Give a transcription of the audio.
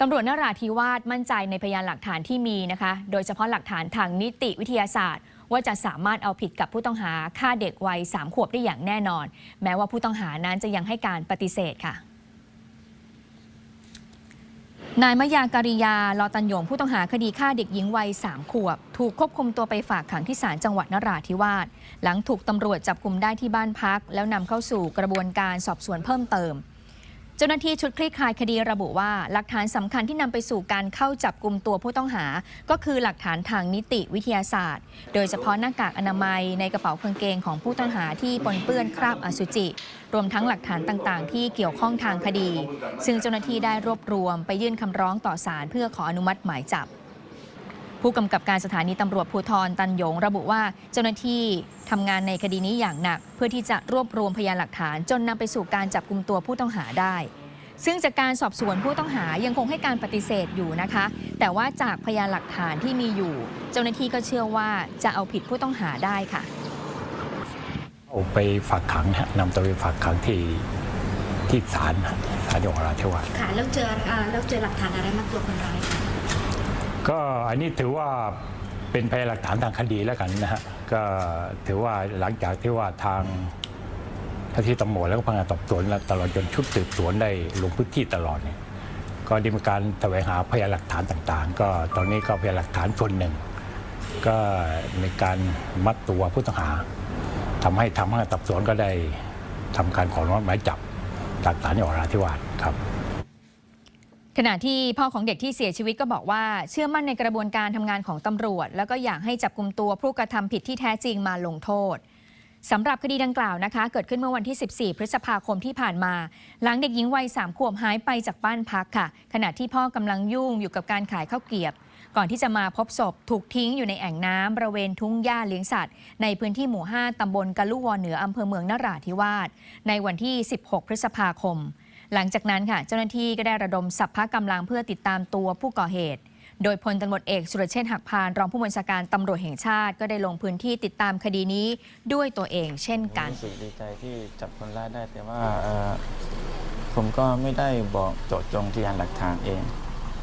ตำรวจนราธิวาสมั่นใจในพยานหลักฐานที่มีนะคะ โดยเฉพาะหลักฐานทางนิติวิทยาศาสตร์ ว่าจะสามารถเอาผิดกับผู้ต้องหาฆ่าเด็กวัยสามขวบได้อย่างแน่นอน แม้ว่าผู้ต้องหานั้นจะยังให้การปฏิเสธค่ะนายมยาการิยา ลอตันยงผู้ต้องหาคดีฆ่าเด็กหญิงวัย 3 ขวบ ถูกควบคุมตัวไปฝากขังที่ศาลจังหวัดนราธิวาสหลังถูกตำรวจจับกลุ่มได้ที่บ้านพัก แล้วนำเข้าสู่กระบวนการสอบสวนเพิ่มเติม เจ้าหน้าที่ชุดคลี่คลายคดีระบุว่า หลักฐานสำคัญที่นำไปสู่การเข้าจับกลุ่มตัวผู้ต้องหา ก็คือหลักฐานทางนิติวิทยาศาสตร์ โดยเฉพาะหน้ากากอนามัยในกระเป๋ากางเกงของผู้ต้องหาที่ปนเปื้อนคราบอสุจิ รวมทั้งหลักฐานต่างๆ ที่เกี่ยวข้องทางคดี ซึ่งเจ้าหน้าที่ได้รวบรวมไปยื่นคำร้องต่อศาลเพื่อขออนุมัติหมายจับ ผู้กำกับการสถานีตำรวจภูธรตันหยง ระบุว่าเจ้าหน้าที่ทำงานในคดีนี้อย่างหนัก เพื่อที่จะรวบรวมพยานหลักฐาน จนนำไปสู่การจับกลุ่มตัวผู้ต้องหาได้ ซึ่งจากการสอบสวนผู้ต้องหายังคงให้การปฏิเสธอยู่นะคะ แต่ว่าจากพยานหลักฐานที่มีอยู่ เจ้าหน้าที่ก็เชื่อว่าจะเอาผิดผู้ต้องหาได้ค่ะเอาไปฝากขังฮะนำตัวไปฝากขังที่ที่ศาลฮะศาลจังหวัดนราธิวาสค่ะแล้วเจออ่าแล้วเจอหลักฐานอะไรมาตัวคนร้ายคะ ก็อันนี้ถือว่าเป็นพยานหลักฐานทางคดีแล้วกันนะฮะก็ถือว่าหลังจากที่ว่าทางเจ้าที่ตำรวจแล้วก็พนักงานสอบสวนและตลอดจนชุดสืบสวนได้ลงพื้นที่ตลอดเนี่ยก็ด้มีการแสวงหาพยานหลักฐานต่างๆ ก็ตอนนี้ก็พยานหลักฐานส่วนหนึ่ง ก็ในการมัดตัวผู้ต้องหาทำให้ทางพนักงานสอบสวนก็ได้ทำการขออนุมัติหมายจับจากศาลจังหวัดนราธิวาสครับ ขณะที่พ่อของเด็กที่เสียชีวิตก็บอกว่า เชื่อมั่นในกระบวนการทำงานของตำรวจ แล้วก็อยากให้จับกลุ่มตัวผู้กระทำผิดที่แท้จริงมาลงโทษสำหรับคดีดังกล่าวนะคะ เกิดขึ้นเมื่อวันที่ 14 พฤษภาคมที่ผ่านมา หลังเด็กหญิงวัย3ขวบหายไปจากบ้านพักค่ะ ขณะที่พ่อกำลังยุ่งอยู่กับการขายข้าวเกียบ ก่อนที่จะมาพบศพถูกทิ้งอยู่ในแอ่งน้ำบริเวณทุ่งหญ้าเลี้ยงสัตว์ ในพื้นที่หมู่ 5ตำบลกะลุวอเหนืออำเภอเมืองนราธิวาสในวันที่ 16 พฤษภาคม หลังจากนั้นค่ะ เจ้าหน้าที่ก็ได้ระดมสัพพะกำลังเพื่อติดตามตัวผู้ก่อเหตุ โดยพลตำรวจเอกสุรเชษฐ์หักพานรองผู้บัญชาการตำรวจแห่งชาติ ก็ได้ลงพื้นที่ติดตามคดีนี้ด้วยตัวเองเช่นกันรู้สึกดีใจที่จับคนร้ายได้แต่ว่าผมก็ไม่ได้บอกโจทย์จงที่ยานหลักฐานเอง